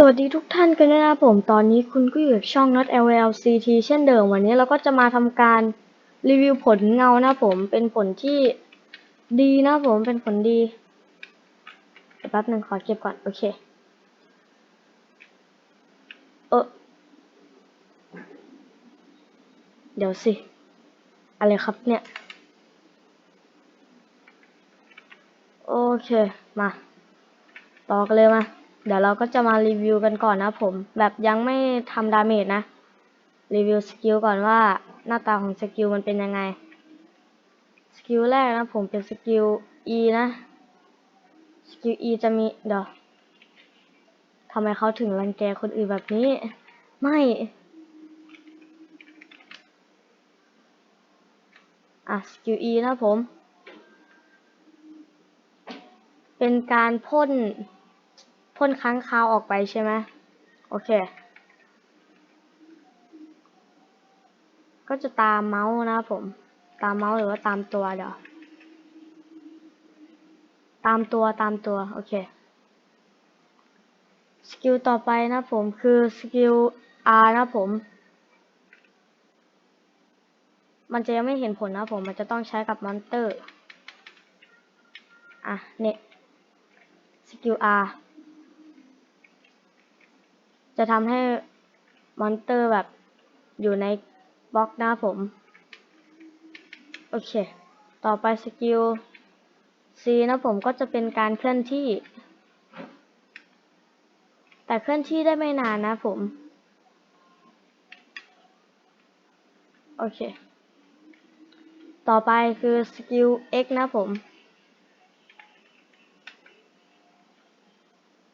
สวัสดีทุกท่านกันด้วยนะครับผม ตอนนี้คุณก็อยู่กับช่อง Not LLCT เช่นเดิมวันนี้เราก็จะมาทำการรีวิวผลเงานะผมเป็นผลที่ดีนะผมเป็นผลดีแป๊บหนึ่งขอเก็บก่อน โอเค เออเดี๋ยวสิ อะไรครับเนี่ย โอเค มา ต่อกันเลยมา เดี๋ยวเราก็จะมารีวิวกันก่อนนะผม แบบยังไม่ทำดาเมจนะ รีวิวสกิลก่อนว่าหน้าตาของสกิลมันเป็นยังไง สกิลแรกนะผมเป็นสกิล E นะ สกิล E จะมีเดี๋ยวทำไมเขาถึงรังแกคนอื่นแบบนี้ ไม่ อะ สกิล E นะผม เป็นการพ่น พ่นค้างคาวออกไปใช่ไหมโอเค ก็จะตามเมาส์นะผม ตามเมาส์หรือว่าตามตัวเดี๋ยว ตามตัวตามตัว โอเค สกิลต่อไปนะผมคือสกิล R นะผม มันจะยังไม่เห็นผลนะผม มันจะต้องใช้กับมอนเตอร์ อะ เนี่ย สกิล R จะทำให้มอนเตอร์แบบอยู่ในบล็อกหน้าผม โอเค ต่อไปสกิล C นะผมก็จะเป็นการเคลื่อนที่ แต่เคลื่อนที่ได้ไม่นานนะผม โอเค ต่อไปคือสกิล X นะผม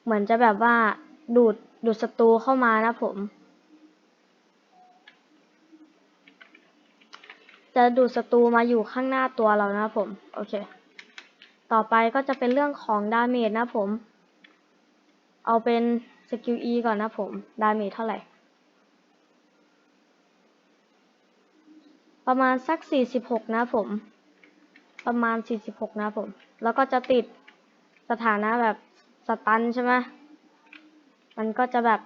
เหมือนจะแบบว่าดูด ดูดศัตรูเข้ามานะผม จะดูดศัตรูมาอยู่ข้างหน้าตัวเรานะผม โอเค ต่อไปก็จะเป็นเรื่องของดาเมจนะผม เอาเป็นสกิล E ก่อนนะผม ดาเมจเท่าไหร่ ประมาณสัก 46 นะผม ประมาณ 46 นะผม แล้วก็จะติดสถานะแบบสตันใช่ไหม มันก็จะแบบ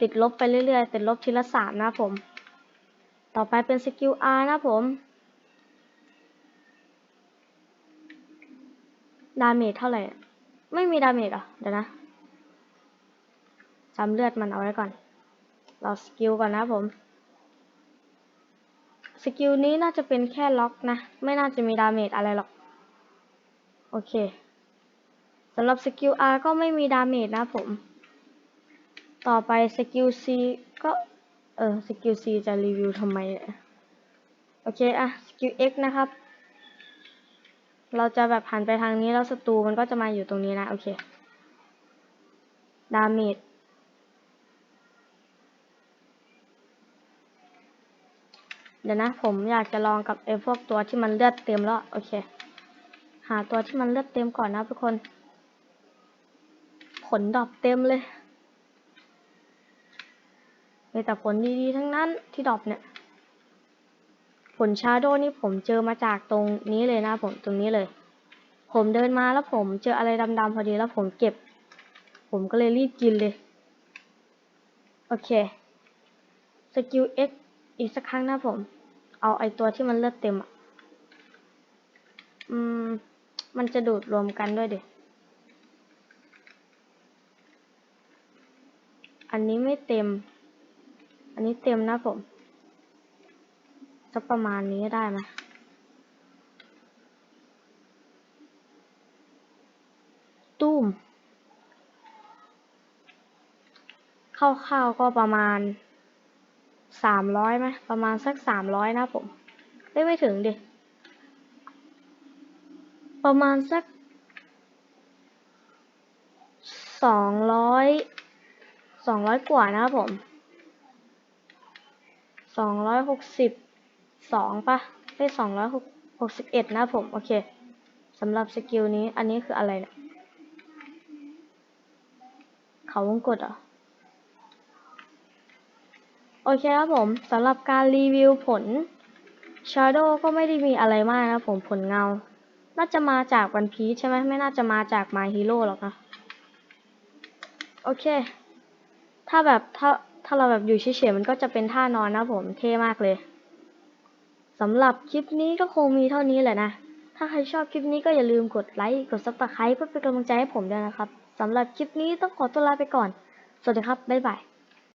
ติดลบไปเรื่อยๆ ติดลบทีละสามนะผม ต่อไปเป็นสกิล R นะผม ดาเมจเท่าไหร่ ไม่มีดาเมจอะ เดี๋ยวนะจำเลือดมันเอาไว้ก่อน เราสกิลก่อนนะผม สกิลนี้น่าจะเป็นแค่ล็อกนะ ไม่น่าจะมีดาเมจอะไรหรอก โอเคสำหรับสกิล R ก็ไม่มีดาเมจนะผม ต่อไปสกิล C ก็ เออสกิล C จะรีวิวทำไมเนี่ยโอเคอะสกิล X นะครับ เราจะแบบหันไปทางนี้แล้วศัตรูมันก็จะมาอยู่ตรงนี้นะ โอเค ดาเมจเดี๋ยวนะ ผมอยากจะลองกับไอ้พวกตัวที่มันเลือดเต็มแล้ว โอเค หาตัวที่มันเลือดเต็มก่อนนะทุกคน ผลดอปเต็มเลย มีแต่ผลดีๆทั้งนั้นที่ดรอปเนี่ย ผลชาโดนี่ผมเจอมาจากตรงนี้เลยนะผมตรงนี้เลย ผมเดินมาแล้วผมเจออะไรดำๆพอดีแล้วผมเก็บ ผมก็เลยรีบกินเลย โอเค สกิล X อีกสักครั้งนะผม เอาไอตัวที่มันเลือดเต็มอะ อืม มันจะดูดรวมกันด้วยเดิอันนี้ไม่เต็ม อันนี้เต็มนะผมสักประมาณนี้ได้ไหมตุ้มคร่าวๆก็ประมาณสามร้อยไหมประมาณสักสามร้อยนะผมได้ไม่ถึงดิ ประมาณสักสองร้อยสองร้อยกว่านะครับผม สองร้อยหกสิบสองปะได้สองร้อยหกสิบเอ็ดนะผมโอเคสำหรับสกิลนี้อันนี้คืออะไรเนี่ยเขาวงกดเหรอโอเคครับผมสำหรับการรีวิวผล Shadow ก็ไม่ได้มีอะไรมากนะผมผลเงา น่าจะมาจากวันพีชใช่ไหมไม่น่าจะมาจาก My Hero หรอกนะ โอเค ถ้าแบบถ้า ถ้าเราแบบอยู่เฉยๆมันก็จะเป็นท่านอนนะผมเท่มากเลยสำหรับคลิปนี้ก็คงมีเท่านี้แหละนะ ถ้าใครชอบคลิปนี้ก็อย่าลืมกดไลค์ กดซับสไครป์เพื่อเป็นกำลังใจให้ผมด้วยนะครับสำหรับคลิปนี้ต้องขอตัวลาไปก่อน สวัสดีครับ บ๊ายบาย